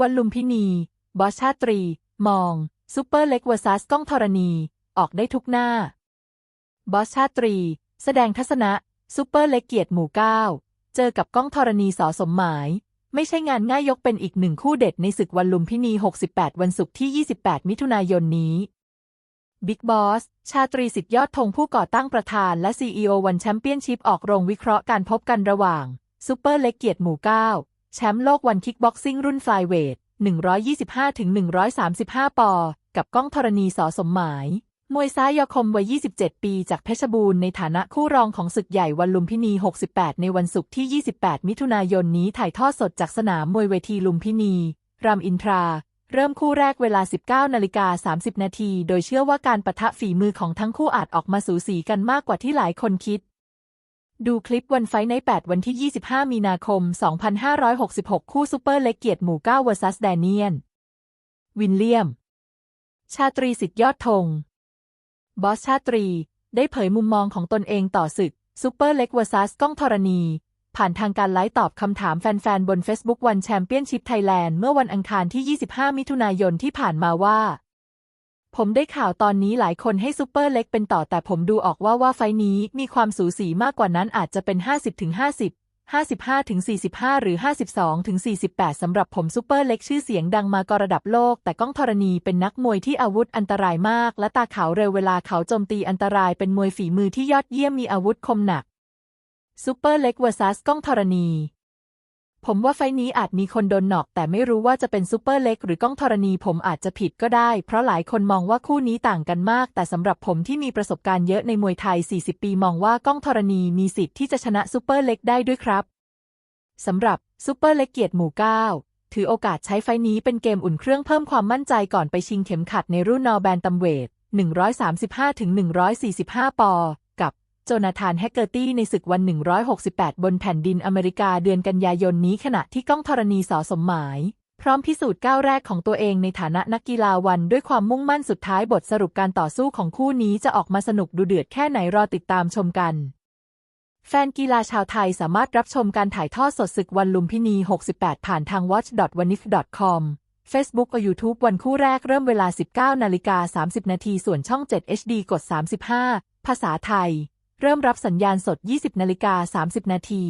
วันลุมพินี บอสชาตรี มอง ซูเปอร์เล็กเวอร์ซัสก้องธรณี ออกได้ทุกหน้า บอสชาตรี แสดงทัศนะ ซูเปอร์เล็กเกียรติหมู่เก้าเจอกับก้องธรณีสอสมหมาย ไม่ใช่งานง่ายยกเป็นอีกหนึ่งคู่เด็ดในศึกวันลุมพินี 68 วันศุกร์ที่ 28 มิถุนายนนี้บิ๊กบอส ชาตรีสิทธิยอดธงผู้ก่อตั้งประธานและ CEO วันแชมเปี้ยนชิพออกโรงวิเคราะห์การพบกันระหว่างซูเปอร์เล็กเกียรติหมู่เก้า แชมป์โลกวันคิกบ็อกซิ่งรุ่นฟลายเวท 125-135 ปอ กับก้องธรณีสอสมหมาย มวยซ้ายยอคมวัย 27 ปีจากเพชรบูรณ์ในฐานะคู่รองของศึกใหญ่วันลุมพินี 68 ในวันศุกร์ที่ 28 มิถุนายนนี้ถ่ายทอดสดจากสนามมวยเวทีลุมพินี รามอินทรา เริ่มคู่แรกเวลา 19 นาฬิกา 30 นาที โดยเชื่อว่าการปะทะฝีมือของทั้งคู่อาจออกมาสูสีกันมากกว่าที่หลายคนคิด ดูคลิปวันไฟใน 8 วันที่ 25 มีนาคม 2566 คู่ซูเปอร์เล็กเกียรติหมู่9 vs แดเนียน วินเลียม ชาตรีสิทธิยอดธง บอสชาตรี ได้เผยมุมมองของตนเองต่อศึกซูเปอร์เล็ก vs ก้องธรณี ผ่านทางการไลฟ์ตอบคำถามแฟนๆ บน Facebook วันแชมเปี้ยนชิพไทยแลนด์เมื่อวันอังคารที่ 25 มิถุนายนที่ผ่านมาว่า ผมได้ข่าวตอนนี้หลายคนให้ซูเปอร์เล็กเป็นต่อแต่ผมดูออกว่าว่าไฟนี้มีความสูสีมากกว่านั้นอาจจะเป็น50ถึง50 55ถึง45 หรือ 52ถึง48สำหรับผมซูเปอร์เล็กชื่อเสียงดังมากระดับโลก แต่ก้องธรณีเป็นนักมวยที่อาวุธอันตรายมาก และตาขาวเร็วเวลาเขาโจมตีอันตรายเป็นมวยฝีมือที่ยอดเยี่ยมมีอาวุธคมหนักซูเปอร์เล็ก vs ก้องธรณี ผมว่าไฟนี้อาจมีคนโดนหนอก แต่ไม่รู้ว่าจะเป็นซูเปอร์เล็กหรือก้องธรณีผมอาจจะผิดก็ได้ เพราะหลายคนมองว่าคู่นี้ต่างกันมาก แต่สำหรับผมที่มีประสบการณ์เยอะในมวยไทย 40 ปีมองว่าก้องธรณีมีสิทธิ์ที่จะชนะซูเปอร์เล็กได้ด้วยครับสำหรับซูเปอร์เล็กเกียรติหมู่เก้าถือโอกาสใช้ไฟนี้เป็นเกมอุ่นเครื่องเพิ่มความมั่นใจก่อนไปชิงเข็มขัดในรุ่นนอร์แบนตัมเวท135-145 ปอ โจนาธานแฮกเกอร์ตี้ในศึกวัน 168 บนแผ่นดินอเมริกาเดือนกันยายนนี้ขณะที่ก้องธรณีสอสมหมาย พร้อมพิสูจน์ก้าวแรกของตัวเองในฐานะนักกีฬาวันด้วยความมุ่งมั่นสุดท้ายบทสรุปการต่อสู้ของคู่นี้จะออกมาสนุกดูเดือดแค่ไหนรอติดตามชมกัน แฟนกีฬาชาวไทยสามารถรับชมการถ่ายทอดสดศึกวันลุมพินี 68 ผ่านทาง watch.wanif.com Facebook และ YouTube วันคู่แรกเริ่มเวลา 19นาฬิกา30 นาทีส่วนช่อง 7 HD กด 35 ภาษาไทย เริ่มรับสัญญาณสด 20นาฬิกา30 นาที